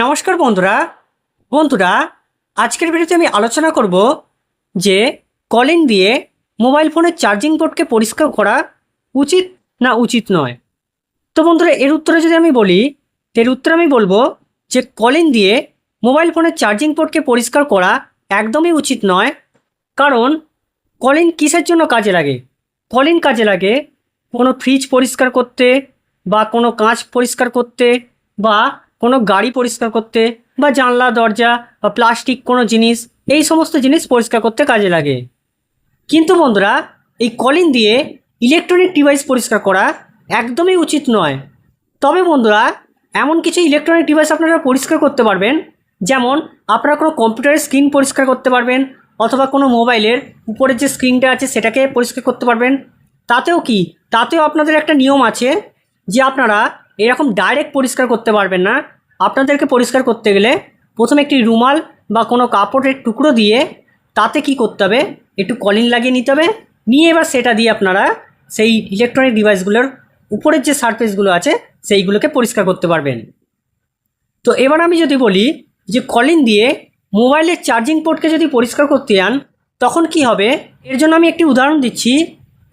নমস্কার বন্ধুরা। বন্ধুরা, আজকের ভিডিওতে আমি আলোচনা করব যে কলিং দিয়ে মোবাইল ফোনের চার্জিং পোর্টকে পরিষ্কার করা উচিত না উচিত নয়। তো বন্ধুরা, এর উত্তরে যদি আমি বলি, এর উত্তরে আমি বলব যে কলিং দিয়ে মোবাইল ফোনের চার্জিং পোর্টকে পরিষ্কার করা একদমই উচিত নয়। কারণ কলিং কিসের জন্য কাজে লাগে? কলিং কাজে লাগে কোনো ফ্রিজ পরিষ্কার করতে বা কোনো কাঁচ পরিষ্কার করতে বা কোনো গাড়ি পরিষ্কার করতে বা জানলা, দরজা বা প্লাস্টিক কোনো জিনিস, এই সমস্ত জিনিস পরিষ্কার করতে কাজে লাগে। কিন্তু বন্ধুরা, এই কলিন দিয়ে ইলেকট্রনিক ডিভাইস পরিষ্কার করা একদমই উচিত নয়। তবে বন্ধুরা, এমন কিছু ইলেকট্রনিক ডিভাইস আপনারা পরিষ্কার করতে পারবেন, যেমন আপনারা কোনো কম্পিউটারের স্ক্রিন পরিষ্কার করতে পারবেন, অথবা কোনো মোবাইলের উপরের যে স্ক্রিনটা আছে সেটাকে পরিষ্কার করতে পারবেন। তাতেও কি? তাতেও আপনাদের একটা নিয়ম আছে যে আপনারা এরকম ডাইরেক্ট পরিষ্কার করতে পারবেন না। আপনাদেরকে পরিষ্কার করতে গেলে প্রথমে একটি রুমাল বা কোনো কাপড়ের টুকরো দিয়ে তাতে কি করতে হবে? একটু কলিং লাগিয়ে নিতে হবে। নিয়ে এবার সেটা দিয়ে আপনারা সেই ইলেকট্রনিক ডিভাইসগুলোর উপরের যে সারফেসগুলো আছে, সেইগুলোকে পরিষ্কার করতে পারবেন। তো এবার আমি যদি বলি যে কলিং দিয়ে মোবাইলের চার্জিং পোর্টকে যদি পরিষ্কার করতে যান, তখন কি হবে? এর জন্য আমি একটি উদাহরণ দিচ্ছি।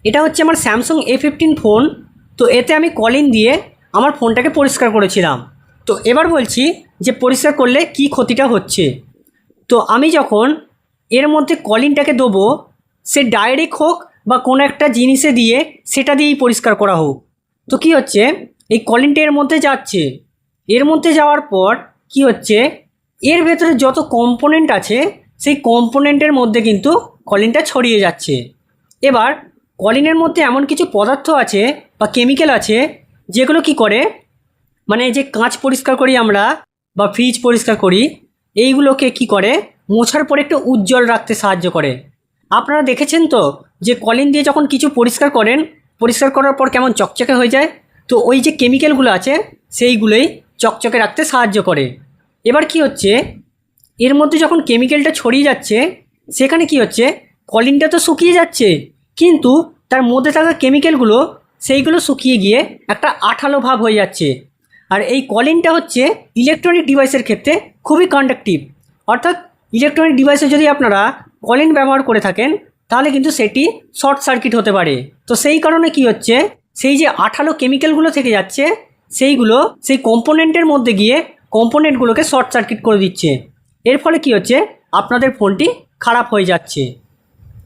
এটা হচ্ছে আমার স্যামসাং এ ফিফটিন ফোন তো এতে আমি কলিং দিয়ে আমার ফোনটাকে পরিষ্কার করেছিলাম। তো এবার বলছি যে পরিষ্কার করলে কি ক্ষতিটা হচ্ছে? তো আমি যখন এর মধ্যে কলিংটাকে দেবো, সে ডাইরেক্ট হোক বা কোনো একটা জিনিসে দিয়ে সেটা দিয়েই পরিষ্কার করা হোক। তো কি হচ্ছে? এই কলিংটা এর মধ্যে যাচ্ছে। এর মধ্যে যাওয়ার পর কি হচ্ছে? এর ভেতরে যত কম্পোনেন্ট আছে, সেই কম্পোনেন্টের মধ্যে কিন্তু কলিংটা ছড়িয়ে যাচ্ছে। এবার কলিনের মধ্যে এমন কিছু পদার্থ আছে বা কেমিক্যাল আছে যেগুলো কি করে? মানে যে কাঁচ পরিষ্কার করি আমরা বা ফ্রিজ পরিষ্কার করি, এইগুলোকে কি করে? মোছার পরে একটু উজ্জ্বল রাখতে সাহায্য করে। আপনারা দেখেছেন তো যে কলিন দিয়ে যখন কিছু পরিষ্কার করেন, পরিষ্কার করার পর কেমন চকচকে হয়ে যায়? তো ওই যে কেমিক্যালগুলো আছে, সেইগুলোই চকচকে রাখতে সাহায্য করে। এবার কি হচ্ছে? এর মধ্যে যখন কেমিক্যালটা ছড়িয়ে যাচ্ছে, সেখানে কি হচ্ছে? কলিনটা তো শুকিয়ে যাচ্ছে। কিন্তু তার মধ্যে থাকা কেমিক্যালগুলো সেইগুলো শুকিয়ে গিয়ে একটা আঠালো ভাব হয়ে যাচ্ছে। আর এই কলিনটা হচ্ছে ইলেকট্রনিক ডিভাইসের ক্ষেত্রে খুবই কন্ডাক্টিভ অর্থাৎ ইলেকট্রনিক ডিভাইসে যদি আপনারা কলিন ব্যবহার করে থাকেন, তাহলে কিন্তু সেটি শর্ট সার্কিট হতে পারে। তো সেই কারণে কি হচ্ছে, সেই যে আঠালো কেমিক্যালগুলো থেকে যাচ্ছে, সেইগুলো সেই কম্পোনেন্টের মধ্যে গিয়ে কম্পোনেন্টগুলোকে শর্ট সার্কিট করে দিচ্ছে। এর ফলে কি হচ্ছে, আপনাদের ফোনটি খারাপ হয়ে যাচ্ছে।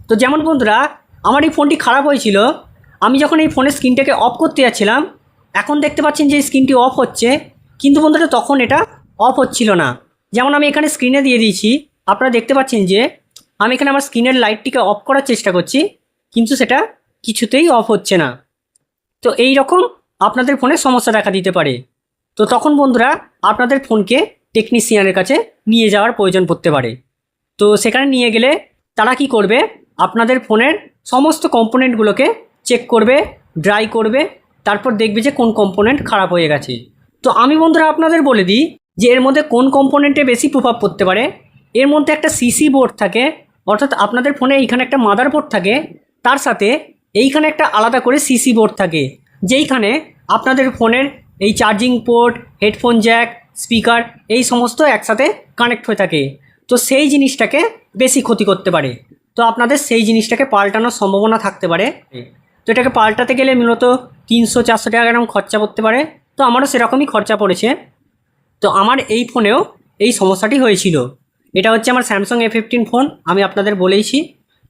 তো যেমন বন্ধুরা, আমার এই ফোনটি খারাপ হয়েছিল আমি যখন এই ফোনের স্ক্রিনটাকে অফ করতে যাচ্ছিলাম, এখন দেখতে পাচ্ছেন যে স্ক্রিনটি অফ হচ্ছে। কিন্তু বন্ধুরা, তখন এটা অফ হচ্ছিল না। যেমন আমি এখানে স্ক্রিনে দিয়ে দিয়েছি, আপনারা দেখতে পাচ্ছেন যে আমি এখানে আমার স্ক্রিনের লাইটটিকে অফ করার চেষ্টা করছি, কিন্তু সেটা কিছুতেই অফ হচ্ছে না। তো এই রকম আপনাদের ফোনে সমস্যা দেখা দিতে পারে। তো তখন বন্ধুরা, আপনাদের ফোনকে টেকনিশিয়ানের কাছে নিয়ে যাওয়ার প্রয়োজন পড়তে পারে। তো সেখানে নিয়ে গেলে তারা কি করবে? আপনাদের ফোনের সমস্ত কম্পোনেন্টগুলোকে চেক করবে ড্রাই করবে, তারপর দেখবে যে কোন কম্পোনেন্ট খারাপ হয়ে গেছে। তো আমি বন্ধুরা আপনাদের বলে দিই যে এর মধ্যে কোন কম্পোনেন্টে বেশি প্রভাব পড়তে পারে। এর মধ্যে একটা সিসি বোর্ড থাকে, অর্থাৎ আপনাদের ফোনে এইখানে একটা মাদার বোর্ড থাকে, তার সাথে এইখানে একটা আলাদা করে সিসি বোর্ড থাকে, যেইখানে আপনাদের ফোনের এই charging port headphone jack speaker এই সমস্ত একসাথে কানেক্ট হয়ে থাকে। তো সেই জিনিসটাকে বেশি ক্ষতি করতে পারে। তো আপনাদের সেই জিনিসটাকে পাল্টানোর সম্ভাবনা থাকতে পারে। তো এটাকে পাল্টাতে গেলে মূলত তিনশো, চারশো টাকা এরকম খরচা পড়তে পারে। তো আমারও সেরকমই খরচা পড়েছে। তো আমার এই ফোনেও এই সমস্যাটি হয়েছিল। এটা হচ্ছে আমার স্যামসাং এ ফিফটিন ফোন আমি আপনাদের বলেইছি।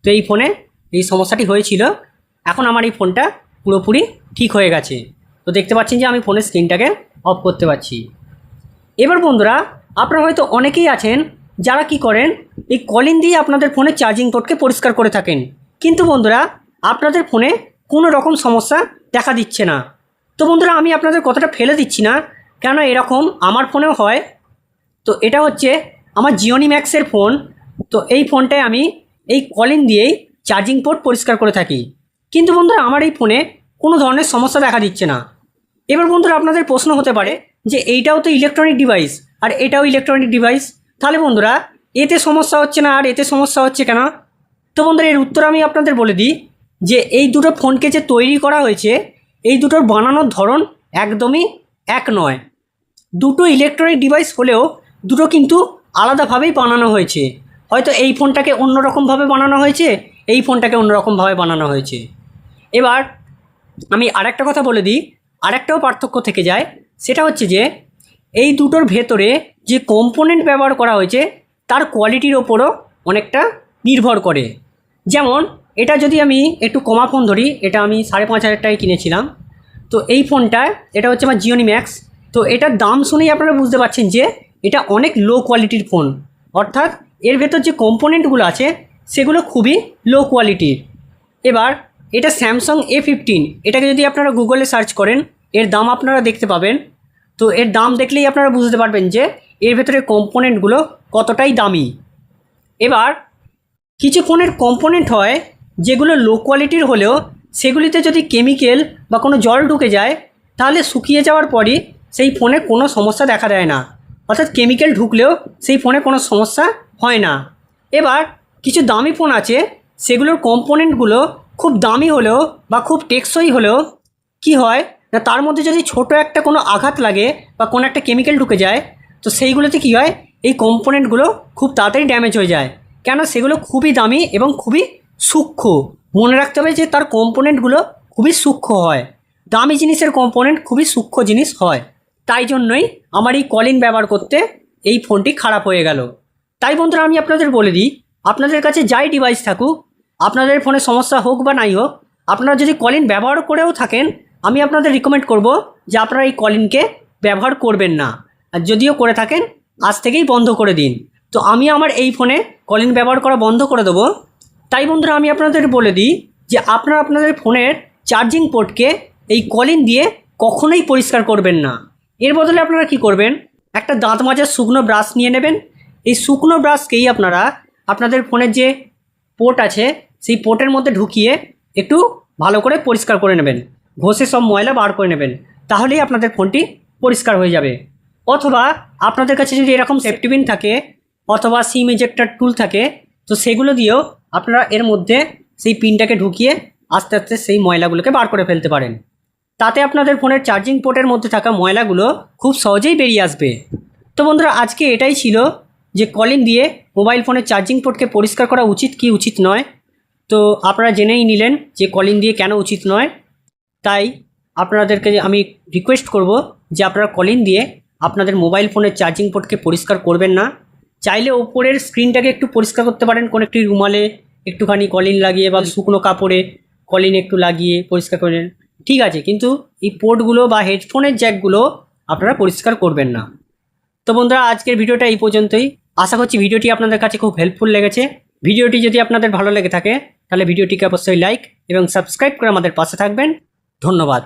তো এই ফোনে এই সমস্যাটি হয়েছিল। এখন আমার এই ফোনটা পুরোপুরি ঠিক হয়ে গেছে। তো দেখতে পাচ্ছেন যে আমি ফোনের স্ক্রিনটাকে অফ করতে পারছি। এবার বন্ধুরা, আপনারা হয়তো অনেকেই আছেন যারা কি করেন, এই কলিং দিয়ে আপনাদের ফোনে চার্জিং পোর্টকে পরিষ্কার করে থাকেন। কিন্তু বন্ধুরা, আপনাদের ফোনে কোনো রকম সমস্যা দেখা দিচ্ছে না। তো বন্ধুরা, আমি আপনাদের কথাটা ফেলে দিচ্ছি না কেন এরকম আমার ফোনেও হয়। তো এটা হচ্ছে আমার জিওনি ম্যাক্সের ফোন। তো এই ফোনটায় আমি এই কলিং দিয়েই চার্জিং পোর্ট পরিষ্কার করে থাকি। কিন্তু বন্ধুরা, আমার এই ফোনে কোনো ধরনের সমস্যা দেখা দিচ্ছে না। এবার বন্ধুরা, আপনাদের প্রশ্ন হতে পারে যে এইটাও তো ইলেকট্রনিক ডিভাইস আর এটাও ইলেকট্রনিক ডিভাইস তাহলে বন্ধুরা, এতে সমস্যা হচ্ছে না, আর এতে সমস্যা হচ্ছে কেন? তো বন্ধুরা, এর উত্তর আমি আপনাদের বলে দিই। যে এই দুটো ফোনকে যে তৈরি করা হয়েছে, এই দুটোর বানানোর ধরন একদমই এক নয়। দুটো ইলেকট্রনিক ডিভাইস হলেও দুটো কিন্তু আলাদাভাবেই বানানো হয়েছে। হয়তো এই ফোনটাকে অন্যরকমভাবে বানানো হয়েছে, এই ফোনটাকে অন্যরকমভাবে বানানো হয়েছে। এবার আমি আরেকটা কথা বলে দিই, আরেকটাও পার্থক্য থেকে যায়, সেটা হচ্ছে যে এই দুটোর ভেতরে যে কম্পোনেন্ট ব্যবহার করা হয়েছে, তার কোয়ালিটির ওপরও অনেকটা নির্ভর করে। যেমন এটা যদি আমি একটু কমা ফোন ধরি, এটা আমি সাড়ে পাঁচ হাজার টাকায় কিনেছিলাম। তো এই ফোনটা, এটা হচ্ছে আমার জিওনি ম্যাক্স তো এটার দাম শুনেই আপনারা বুঝতে পারছেন যে এটা অনেক লো কোয়ালিটির ফোন। অর্থাৎ এর ভেতর যে কম্পোনেন্টগুলো আছে, সেগুলো খুবই লো কোয়ালিটির এবার, এটা স্যামসাং এ ফিফটিন এটাকে যদি আপনারা গুগলে সার্চ করেন, এর দাম আপনারা দেখতে পাবেন। তো এর দাম দেখলেই আপনারা বুঝতে পারবেন যে এর ভেতরে কম্পোনেন্টগুলো কতটাই দামি। এবার, কিছু ফোনের কম্পোনেন্ট হয় যেগুলো লো কোয়ালিটির হলেও সেগুলিতে যদি কেমিক্যাল বা কোনো জল ঢুকে যায়, তাহলে শুকিয়ে যাওয়ার পরই সেই ফোনে কোনো সমস্যা দেখা দেয় না। অর্থাৎ কেমিক্যাল ঢুকলেও সেই ফোনে কোনো সমস্যা হয় না। এবার কিছু দামি ফোন আছে, সেগুলোর কম্পোনেন্টগুলো খুব দামি হলেও বা খুব টেকসই হলেও কি হয় না, তার মধ্যে যদি ছোট একটা কোনো আঘাত লাগে বা কোনো একটা কেমিক্যাল ঢুকে যায়, তো সেইগুলোতে কি হয়, এই কম্পোনেন্টগুলো খুব তাড়াতাড়ি ড্যামেজ হয়ে যায়। কেন সেগুলো খুবই দামি এবং খুবই সূক্ষ্ম। মনে রাখতে হবে যে তার কম্পোনেন্টগুলো খুবই সূক্ষ্ম হয়। দামি জিনিসের কম্পোনেন্ট খুবই সূক্ষ্ম জিনিস হয়। তাই জন্যই আমার এই কলিন ব্যবহার করতে এই ফোনটি খারাপ হয়ে গেল। তাই বন্ধুরা, আমি আপনাদের বলে দিই, আপনাদের কাছে যাই ডিভাইস থাকুক, আপনাদের ফোনে সমস্যা হোক বা নাই হোক, আপনারা যদি কলিন ব্যবহার করেও থাকেন, আমি আপনাদের রিকমেন্ড করব যে আপনারা এই কলিনকে ব্যবহার করবেন না। আর যদিও করে থাকেন, আজ থেকেই বন্ধ করে দিন। তো আমি আমার এই ফোনে কলিন ব্যবহার করা বন্ধ করে দেবো। তাই বন্ধুরা আমি আপনাদের বলে দিই যে আপনারা আপনাদের ফোনের চার্জিং পোর্টকে এই কলিন দিয়ে কখনোই পরিষ্কার করবেন না। এর বদলে আপনারা কি করবেন? একটা দাঁত মাজার শুকনো ব্রাশ নিয়ে নেবেন। এই শুকনো ব্রাশকেই আপনারা আপনাদের ফোনের যে পোর্ট আছে, সেই পোর্টের মধ্যে ঢুকিয়ে একটু ভালো করে পরিষ্কার করে নেবেন। ঘষে সব ময়লা বার করে নেবেন। তাহলেই আপনাদের ফোনটি পরিষ্কার হয়ে যাবে। অথবা আপনাদের কাছে যদি এরকম সেফটিবিন থাকে, অথবা সিম ইজেক্টার টুল থাকে, তো সেগুলো দিয়েও আপনারা এর মধ্যে সেই পিনটাকে ঢুকিয়ে আস্তে আস্তে সেই ময়লাগুলোকে বার করে ফেলতে পারেন। তাতে আপনাদের ফোনের চার্জিং পোর্টের মধ্যে থাকা ময়লাগুলো খুব সহজেই বেরিয়ে আসবে। তো বন্ধুরা, আজকে এটাই ছিল যে কলিং দিয়ে মোবাইল ফোনের চার্জিং পোর্টকে পরিষ্কার করা উচিত কি উচিত নয়। তো আপনারা জেনেই নিলেন যে কলিং দিয়ে কেন উচিত নয়। তাই আপনাদেরকে আমি রিকোয়েস্ট করব যে আপনারা কলিং দিয়ে আপনাদের মোবাইল ফোনের চার্জিং পোর্টকে পরিষ্কার করবেন না। চাইলে ওপরের স্ক্রিনটাকে একটু পরিষ্কার করতে পারেন, কোনো একটি রুমালে একটুখানি কলিন লাগিয়ে বা শুকনো কাপড়ে কলিন একটু লাগিয়ে পরিষ্কার করেন ঠিক আছে, কিন্তু এই পোর্টগুলো বা হেডফোনের জ্যাকগুলো আপনারা পরিষ্কার করবেন না। তো বন্ধুরা, আজকের ভিডিওটা এই পর্যন্তই। আশা করছি ভিডিওটি আপনাদের কাছে খুব হেল্পফুল লেগেছে। ভিডিওটি যদি আপনাদের ভালো লেগে থাকে, তাহলে ভিডিওটিকে অবশ্যই লাইক এবং সাবস্ক্রাইব করে আমাদের পাশে থাকবেন। ধন্যবাদ।